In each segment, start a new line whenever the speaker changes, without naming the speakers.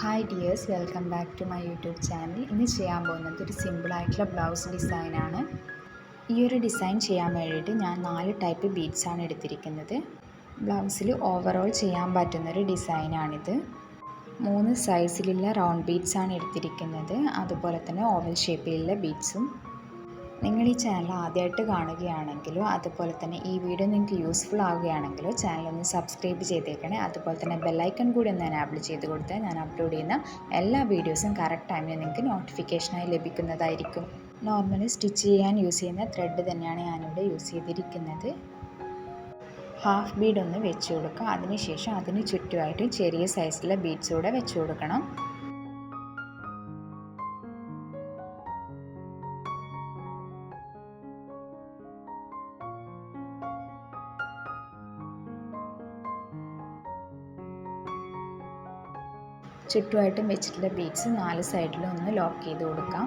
Hi dears welcome back to my YouTube channel ഇന്ന് ചെയ്യാൻ പോകുന്നത് ഒരു സിമ്പിളായിട്ടുള്ള ബ്ലൗസ് ഡിസൈനാണ് ഈ ഒരു ഡിസൈൻ ചെയ്യാൻ വേണ്ടിയിട്ട് ഞാൻ നാല് ടൈപ്പ് ബീഡ്സാണ് എടുത്തിരിക്കുന്നത്. ബ്ലൗസിൽ ഓവറോൾ ചെയ്യാൻ പറ്റുന്നൊരു ഡിസൈനാണിത് മൂന്ന് സൈസിലുള്ള റൗണ്ട് ബീഡ്സാണ് എടുത്തിരിക്കുന്നത്. അതുപോലെ തന്നെ ഓവൽ ഷേപ്പിലുള്ള ബീഡ്സും നിങ്ങൾ ഈ ചാനൽ ആദ്യമായിട്ട് കാണുകയാണെങ്കിലോ അതുപോലെ തന്നെ ഈ വീഡിയോ നിങ്ങൾക്ക് യൂസ്ഫുൾ ആവുകയാണെങ്കിലോ ചാനൽ ഒന്ന് സബ്സ്ക്രൈബ് ചെയ്തേക്കണേ. അതുപോലെ തന്നെ ബെല്ലൈക്കൺ കൂടി ഒന്ന് എനാബിൾ ചെയ്ത് കൊടുത്താൽ ഞാൻ അപ്ലോഡ് ചെയ്യുന്ന എല്ലാ വീഡിയോസും കറക്റ്റ് ടൈമിൽ നിങ്ങൾക്ക് നോട്ടിഫിക്കേഷനായി ലഭിക്കുന്നതായിരിക്കും. നോർമലി സ്റ്റിച്ച് ചെയ്യാൻ യൂസ് ചെയ്യുന്ന ത്രെഡ് തന്നെയാണ് ഞാനിവിടെ യൂസ് ചെയ്തിരിക്കുന്നത്. ഹാഫ് ബീഡ് ഒന്ന് വെച്ച് കൊടുക്കുക അതിനുശേഷം അതിന് ചുറ്റുമായിട്ട് ചെറിയ സൈസിലെ ബീഡ്സ് കൂടെ വെച്ച് കൊടുക്കണം. ചുറ്റുമായിട്ടും വെച്ചിട്ടുള്ള ബീഡ്സ് നാല് സൈഡിലും ഒന്ന് ലോക്ക് ചെയ്ത് കൊടുക്കാം.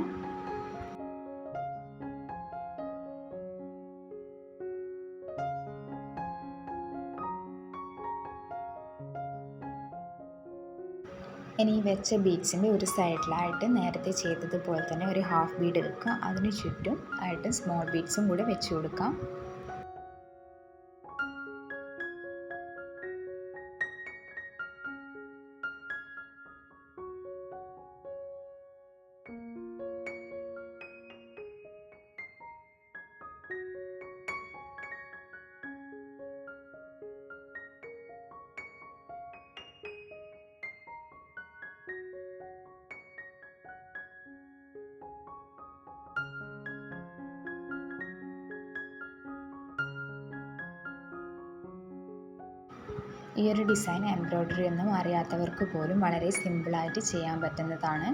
ഇനി വെച്ച ബീഡ്സിന്റെ ഒരു സൈഡിലായിട്ട് നേരത്തെ ചെയ്തതുപോലെ തന്നെ ഒരു ഹാഫ് ബീഡ് എടുക്കുക. അതിന് ചുറ്റും ആയിട്ട് സ്മോൾ ബീഡ്സും കൂടെ വെച്ച് കൊടുക്കാം. ഈ ഒരു ഡിസൈൻ എംബ്രോയ്ഡറി ഒന്നും അറിയാത്തവർക്ക് പോലും വളരെ സിമ്പിളായിട്ട് ചെയ്യാൻ പറ്റുന്നതാണ്.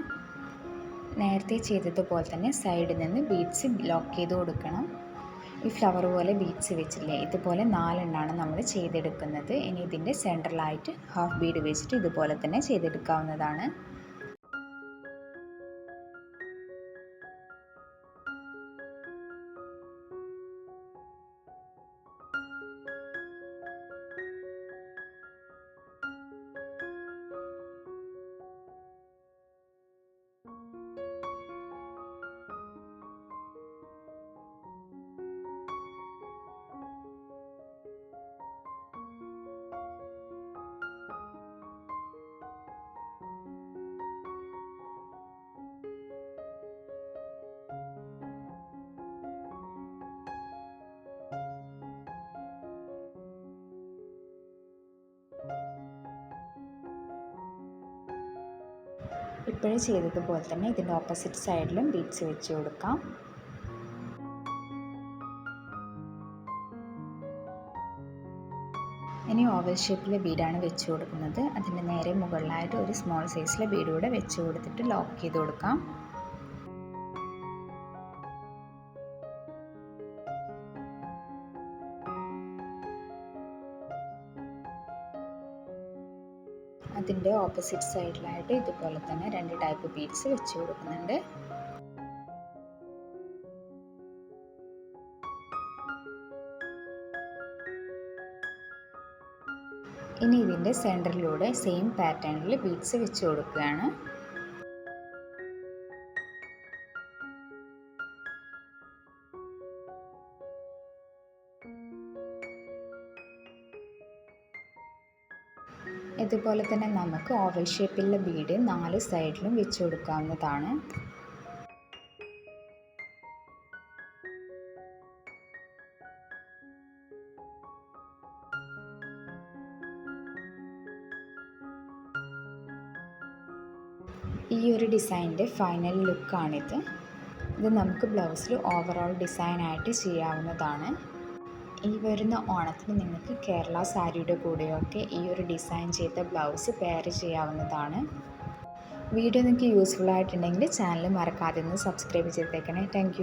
നേരത്തെ ചെയ്തതുപോലെ തന്നെ സൈഡിൽ നിന്ന് ബീഡ്സ് ലോക്ക് ചെയ്ത് കൊടുക്കണം. ഈ ഫ്ലവർ പോലെ ബീഡ്സ് വെച്ചില്ലേ ഇതുപോലെ നാലെണ്ണമാണ് നമ്മൾ ചെയ്തെടുക്കുന്നത്. ഇനി ഇതിന്റെ സെൻട്രലായിട്ട് ഹാഫ് ബീഡ് വെച്ചിട്ട് ഇതുപോലെ തന്നെ ചെയ്തെടുക്കാവുന്നതാണ്. ഇപ്പോഴും ചെയ്തതുപോലെ തന്നെ ഇതിന്റെ ഓപ്പോസിറ്റ് സൈഡിലും ബീഡ്സ് വെച്ച് കൊടുക്കാം. ഇനി ഓവൽ ഷേപ്പിലെ ബീഡാണ് വെച്ച് കൊടുക്കുന്നത്. അതിന്റെ നേരെ മുകളിലായിട്ട് ഒരു സ്മോൾ സൈസിലെ ബീഡ് കൂടെ വെച്ച് കൊടുത്തിട്ട് ലോക്ക് ചെയ്ത് കൊടുക്കാം. അതിന്റെ ഓപ്പോസിറ്റ് സൈഡിലായിട്ട് ഇതുപോലെ തന്നെ രണ്ട് ടൈപ്പ് ബീഡ്സ് വെച്ച് കൊടുക്കുന്നുണ്ട്. ഇനി ഇതിന്റെ സെന്ററിലൂടെ സെയിം പാറ്റേണിൽ ബീഡ്സ് വെച്ച് കൊടുക്കുകയാണ്. ഇതുപോലെ തന്നെ നമുക്ക് ഓവൽ ഷേപ്പിലുള്ള ബീഡ് നാല് സൈഡിലും വെച്ച് കൊടുക്കാവുന്നതാണ്. ഈ ഒരു ഡിസൈനിന്റെ ഫൈനൽ ലുക്കാണിത് ഇത് നമുക്ക് ബ്ലൗസിൽ ഓവറോൾ ഡിസൈനായിട്ട് ചെയ്യാവുന്നതാണ്. ഈ വരുന്ന ഓണത്തിന് നിങ്ങൾക്ക് കേരള സാരിയുടെ കൂടെയൊക്കെ ഈ ഒരു ഡിസൈൻ ചെയ്ത ബ്ലൗസ് പെയർ ചെയ്യാവുന്നതാണ്. വീഡിയോ നിങ്ങൾക്ക് യൂസ്ഫുൾ ആയിട്ടുണ്ടെങ്കിൽ ചാനൽ മറക്കാതെ ഒന്ന് സബ്സ്ക്രൈബ് ചെയ്തേക്കണേ. താങ്ക്